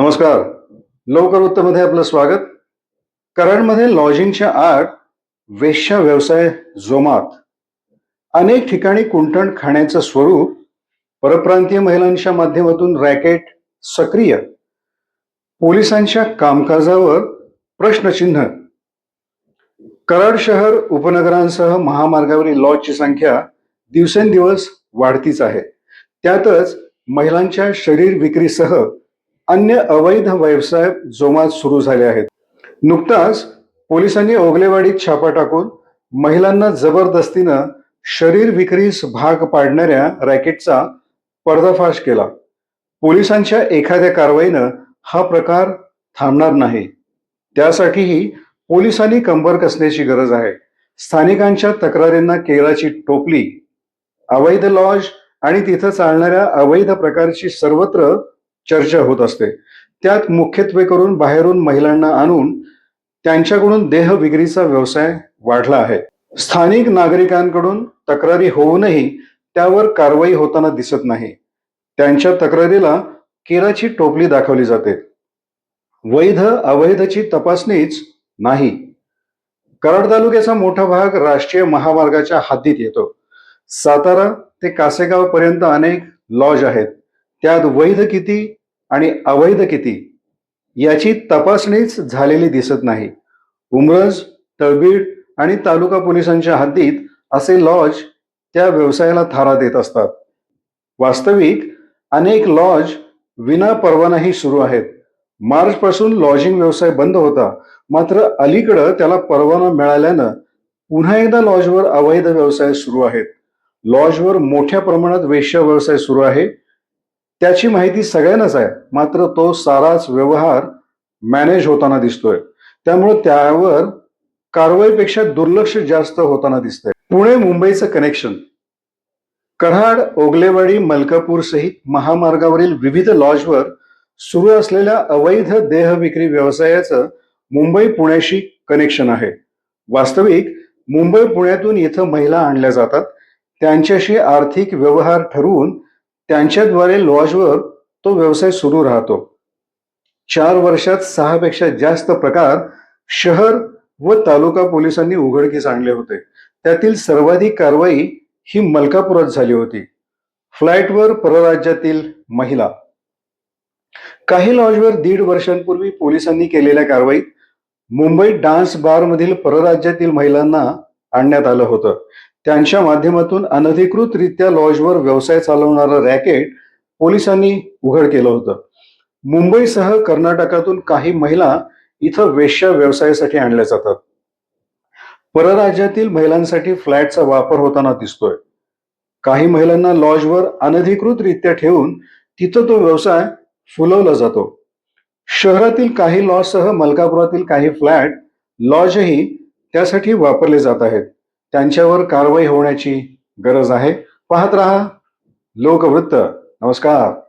नमस्कार. लवकर वृत्तमध्ये आपलं स्वागत. कराडमध्ये लॉजिंगच्या आत वेश्या व्यवसाय जोमात. अनेक ठिकाणी कुंठण खाण्याचं स्वरूप परप्रांतीय महिलांच्या माध्यमातून रॅकेट सक्रिय. पोलिसांच्या कामकाजावर प्रश्नचिन्ह. कराड शहर उपनगरांसह महामार्गावरील लॉजची संख्या दिवसेंदिवस वाढतीच आहे. त्यातच महिलांच्या शरीर विक्रीसह अन्य अवैध व्यवसाय जोमात सुरू झाले आहेत. नुकताच पोलिसांनी ओगलेवाडीत छापा टाकून महिलांना जबरदस्तीनं शरीर विक्रीस भाग पाडणाऱ्या रॅकेटचा पर्दाफाश केला. पोलिसांच्या एखाद्या कारवाईनं हा प्रकार थांबणार नाही. त्यासाठीही पोलिसांनी कंबर कसण्याची गरज आहे. स्थानिकांच्या तक्रारींना केळाची टोपली अवैध लॉज आणि तिथं चालणाऱ्या अवैध प्रकारची सर्वत्र चर्चा होत असते. त्यात मुख्यत्वे करून बाहेरून महिलांना आणून त्यांच्याकडून देह विक्रीचा व्यवसाय वाढला आहे. स्थानिक नागरिकांकडून तक्रारी होऊनही त्यावर कारवाई होताना दिसत नाही. त्यांच्या तक्रारीला केराची टोपली दाखवली जाते. वैध अवैधची तपासणीच नाही. कराड तालुक्याचा मोठा भाग राष्ट्रीय महामार्गाच्या हद्दीत येतो. सातारा ते कासेगाव पर्यंत अनेक लॉज आहेत. त्यात वैध किती आणि अवैध किती याची तपासणीच झालेली दिसत नाही. उमरज तळबीड आणि तालुका पोलिसांच्या हद्दीत असे लॉज त्या व्यवसायाला थारा देत असतात. वास्तविक अनेक लॉज विना परवानाही सुरू आहेत. मार्च पासून लॉजिंग व्यवसाय बंद होता. मात्र अलीकडं त्याला परवाना मिळाल्यानं पुन्हा एकदा लॉजवर अवैध व्यवसाय सुरू आहेत. लॉजवर मोठ्या प्रमाणात वेश्या व्यवसाय सुरू आहे. त्याची माहिती सगळ्यांनाच आहे. मात्र तो साराच व्यवहार मॅनेज होताना दिसतोय. त्यामुळे त्यावर कारवाईपेक्षा दुर्लक्ष जास्त होताना दिसतंय. पुणे मुंबईचं कनेक्शन कराड ओगलेवाडी मलकापूर सहित महामार्गावरील विविध लॉजवर सुरू असलेल्या अवैध देह विक्री व्यवसायाचं मुंबई पुण्याशी कनेक्शन आहे. वास्तविक मुंबई पुण्यातून इथं महिला आणल्या जातात. त्यांच्याशी आर्थिक व्यवहार ठरवून त्यांच्याद्वारे लॉजवर तो व्यवसाय सुरू राहतो. चार वर्षात सहापेक्षा जास्त प्रकार शहर व तालुका पोलिसांनी उघडकीस आणले होते. त्यातील सर्वाधिक कारवाई ही मलकापुरात झाली होती. फ्लॅटवर परराज्यातील महिला. काही लॉजवर दीड वर्षांपूर्वी पोलिसांनी केलेल्या कारवाईत मुंबई डान्स बारमधील परराज्यातील महिलांना आणण्यात आलं होतं. त्यांच्या माध्यमातून अनधिकृतरित्या लॉजवर व्यवसाय चालवणारं रॅकेट पोलिसांनी उघड केलं होतं. मुंबईसह कर्नाटकातून काही महिला इथं वेश्या व्यवसायासाठी आणल्या जातात. परराज्यातील महिलांसाठी फ्लॅटचा वापर होताना दिसतोय. काही महिलांना लॉजवर अनधिकृतरित्या ठेवून तिथं तो व्यवसाय फुलवला जातो. शहरातील काही लॉजसह मलकापुरातील काही फ्लॅट लॉजही त्यासाठी वापरले जात आहेत. त्यांच्यावर कारवाई होण्याची गरज आहे. पाहत रहा लोकवृत्त. नमस्कार.